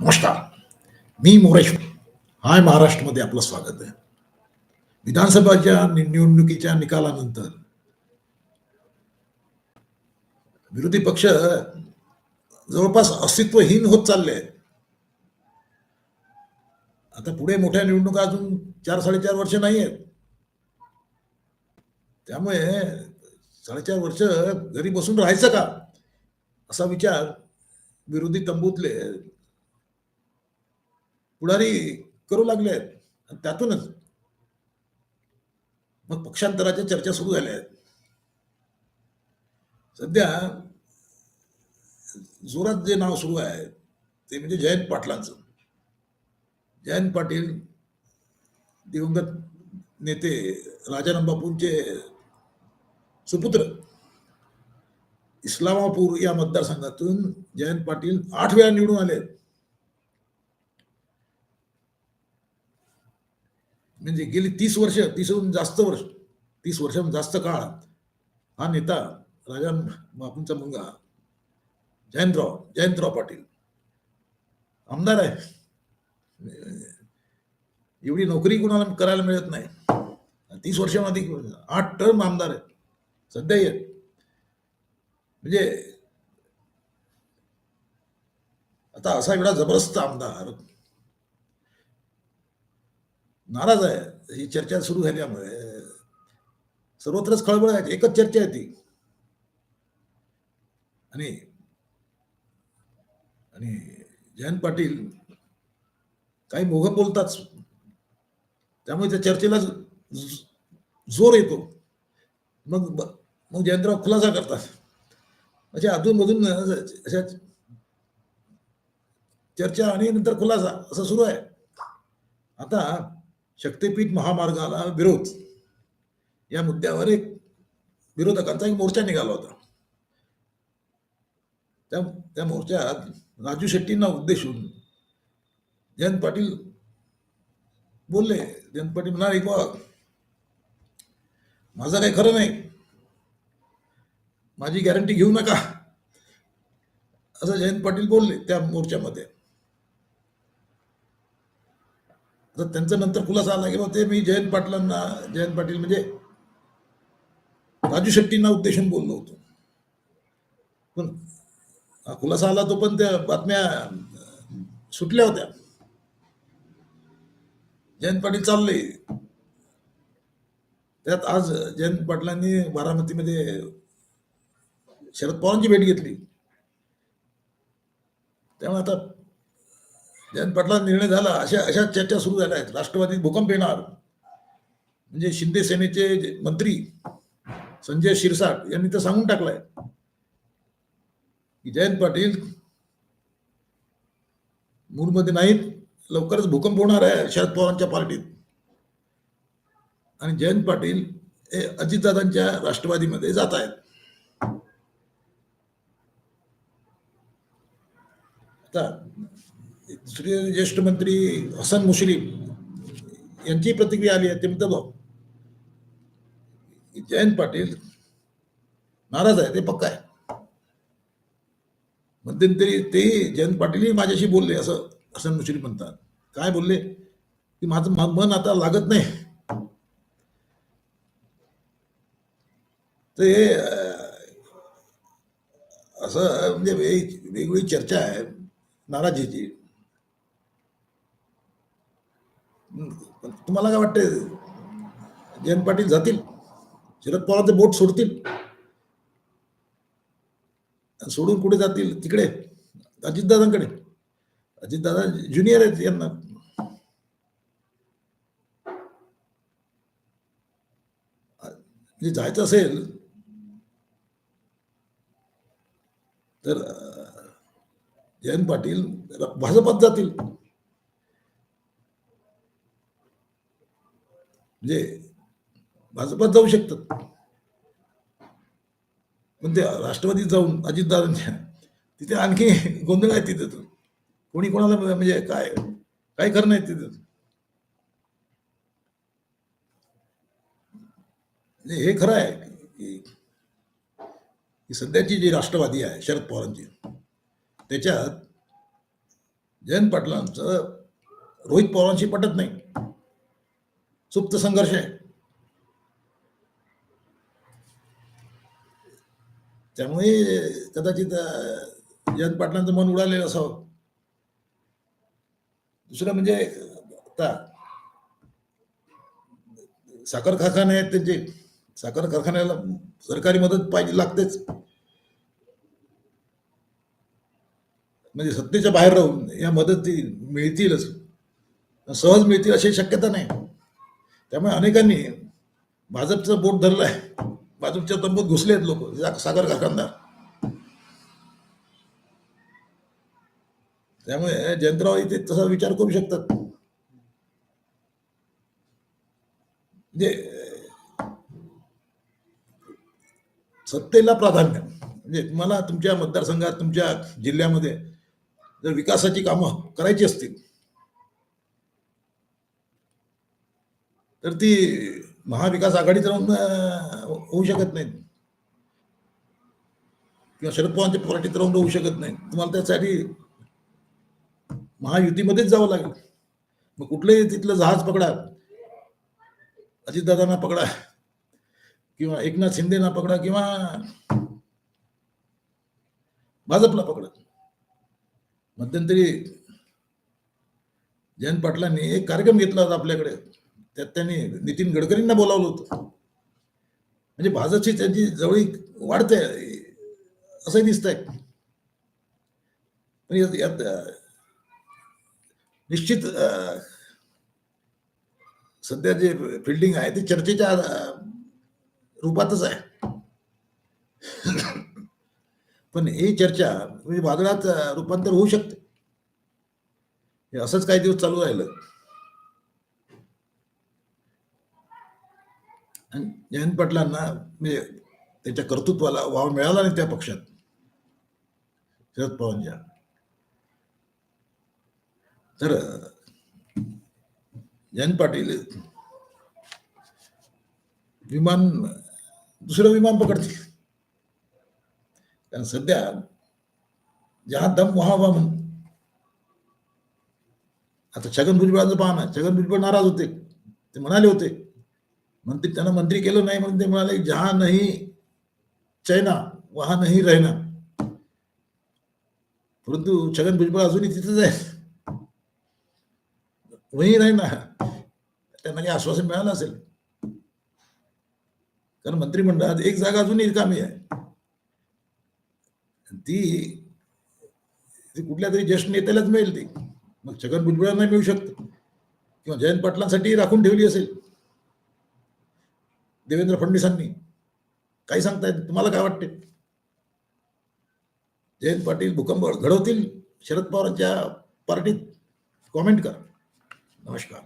नमस्कार. मी मोरेश. हाय महाराष्ट्रमध्ये आपलं स्वागत आहे. विधानसभाच्या निवडणुकीच्या निकालानंतर विरोधी पक्ष जवळपास अस्तित्वहीन होत चालले आहेत. आता पुढे मोठ्या निवडणुका अजून चार साडेचार वर्ष नाही आहेत. त्यामुळे साडेचार वर्ष घरी बसून राहायचं का? असा विचार विरोधी तंबूतले पुढारी करू लागले आहेत. आणि त्यातूनच मग पक्षांतराच्या चर्चा सुरू झाल्या आहेत. सध्या जोरात जे नाव सुरू आहे ते म्हणजे जयंत पाटलांचं. जयंत पाटील दिवंगत नेते राजाराम बापूंचे सुपुत्र. इस्लामापूर या मतदारसंघातून जयंत पाटील आठ वेळा निवडून आले म्हणजे गेली तीस वर्ष तीसहून जास्त वर्ष तीस वर्षाहून जास्त काळ हा नेता राजा बापूंचा मुलगा जयंतराव जयंतराव पाटील. आमदार आहे. एवढी नोकरी कुणाला करायला मिळत नाही. तीस वर्षामध्ये आठ टर्म आमदार आहे सध्या येत म्हणजे आता असा एवढा जबरदस्त आमदार नाराज आहे. ही चर्चा सुरू झाल्यामुळे सर्वत्रच खळबळ आहे. एकच चर्चा आहे ती. आणि आणि जयंत पाटील काही मोघ बोलतात. त्यामुळे त्या चर्चेला जोर येतो. मग मग जयंतराव खुलासा करतात. अशा अधूनमधून अशा चर्चा आणि नंतर खुलासा असं सुरू आहे. आता शक्तीपीठ महामार्गाला विरोध. या मुद्द्यावर एक विरोधकांचा एक मोर्चा निघाला होता. त्या त्या मोर्चात राजू शेट्टींना उद्देशून जयंत पाटील बोलले. जयंत पाटील म्हणाले बघ माझं काही खरं नाही. माझी गॅरंटी घेऊ नका. असं जयंत पाटील बोलले त्या मोर्चामध्ये. तर त्यांचा नंतर खुलासा आला की ते मी जयंत पाटलांना जयंत पाटील म्हणजे राजू शेट्टींना उद्देशून बोललो होतो. पण खुलासा आला तो पण त्या बातम्या सुटल्या होत्या. जयंत पाटील चालले. त्यात आज जयंत पाटलांनी बारामतीमध्ये शरद पवारांची भेट घेतली. त्यामुळे आता जयंत पाटला निर्णय झाला अशा अशा चर्चा सुरू झाल्या आहेत. राष्ट्रवादीत भूकंप येणार. म्हणजे शिंदे सेनेचे मंत्री संजय शिरसाट यांनी तर सांगून टाकलंय. की जयंत पाटील मूडमध्ये नाहीत लवकरच भूकंप होणार आहे शरद पवारांच्या पार्टीत. आणि जयंत पाटील हे अजितदादांच्या राष्ट्रवादीमध्ये जात आहेत. आता दुसरे ज्येष्ठ मंत्री हसन मुश्रीफ यांची प्रतिक्रिया आली आहे. ते म्हणतात भाऊ जयंत पाटील नाराज आहे ते पक्का आहे. मध्यंतरी तेही जयंत पाटीलही माझ्याशी बोलले असं हसन मुश्रीफ म्हणतात. काय बोलले? की माझं मन आता लागत नाही. ते असं म्हणजे वे- वेगवेगळी चर्चा आहे नाराजीची हम्म, पण तुम्हाला काय वाटतं जयंत पाटील जातील. शरद पवारचं बोट सोडतील. सोडून कुठे जातील? तिकडे. अजितदादांकडे. अजितदादा ज्युनियर आहेत यांना. म्हणजे जायचं असेल तर जयंत पाटील भाजपात जातील. म्हणजे भाजपात जाऊ शकतात. पण ते राष्ट्रवादीत जाऊन अजितदादांच्या तिथे आणखी गोंधळ आहे तिथे तर. कोणी कोणाला म्हणजे काय काय खरं नाही तिथे? म्हणजे हे खरं आहे की सध्याची जी राष्ट्रवादी आहे शरद पवारांची त्याच्यात जयंत पाटलांचं रोहित पवारांशी पटत नाही. सुप्त संघर्ष आहे. त्यामुळे कदाचित जयंत पाटलांचं मन उडालेलं असावं. दुसरं म्हणजे आता साखर कारखाने आहेत त्यांचे. साखर कारखान्याला सरकारी मदत पाहिजे लागतेच. म्हणजे सत्तेच्या बाहेर राहून या मदती मिळतीलच. सहज मिळतील अशी शक्यता नाही. त्यामुळे अनेकांनी भाजपचं बोट धरलंय. भाजपच्या तंबूत घुसले आहेत लोक. सागर कारखानदार. त्यामुळे जयंतराव इथे तसा विचार करू शकतात. म्हणजे सत्तेला प्राधान्य. म्हणजे तुम्हाला तुमच्या मतदारसंघात तुमच्या जिल्ह्यामध्ये जर विकासाची कामं करायची असतील तर ती महाविकास आघाडीत राहून होऊ शकत नाहीत. किंवा शरद पवारांच्या पार्टीत राहून होऊ शकत नाही तुम्हाला त्यासाठी महायुतीमध्येच जावं लागेल. मग कुठलंही तिथलं जहाज पकडा. अजितदादांना पकडा. किंवा एकनाथ शिंदेना पकडा किंवा भाजपला पकडा. मध्यंतरी जयंत पाटलांनी एक कार्यक्रम घेतला होता आपल्याकडे. त्यात त्यांनी नितीन गडकरींना बोलावलं होतं. म्हणजे भाजपची त्यांची जवळी वाढते असंही दिसत पण यात- निश्चित सध्या जे फिल्डिंग आहे ते चर्चेच्या रूपातच आहे. पण ही चर्चा म्हणजे वादळात रूपांतर होऊ शकते. हे असंच काही दिवस चालू राहिलं. जयंत पाटलांना म्हणजे त्याच्या कर्तृत्वाला वाव मिळाला नाही त्या पक्षात. शरद पवारांच्या. तर जयंत पाटील विमान दुसरं विमान पकडतील. कारण सध्या जहा दम व्हा म्हणून. आता छगन भुजबळांचं पहा ना छगन भुजबळ नाराज होते. ते म्हणाले होते मंत्री त्यांना मंत्री केलं नाही म्हणून ते म्हणाले, जहा नाही चैना, वहा नाही रहना. परंतु छगन भुजबळ अजूनही तिथेच आहे वही राहीना त्यांना काही आश्वासन मिळालं असेल. कारण मंत्रिमंडळात एक जागा अजूनही रिकामी आहे. ती ती कुठल्या तरी ज्येष्ठ नेत्यालाच मिळेल ती. मग छगन भुजबळांना मिळू शकते. किंवा जयंत पाटलांसाठी राखून ठेवली असेल. देवेंद्र फडणवीसांनी. काही सांगतायत? तुम्हाला काय वाटते? जयंत पाटील भूकंप घडवतील? शरद पवारांच्या पार्टीत कॉमेंट करा. नमस्कार.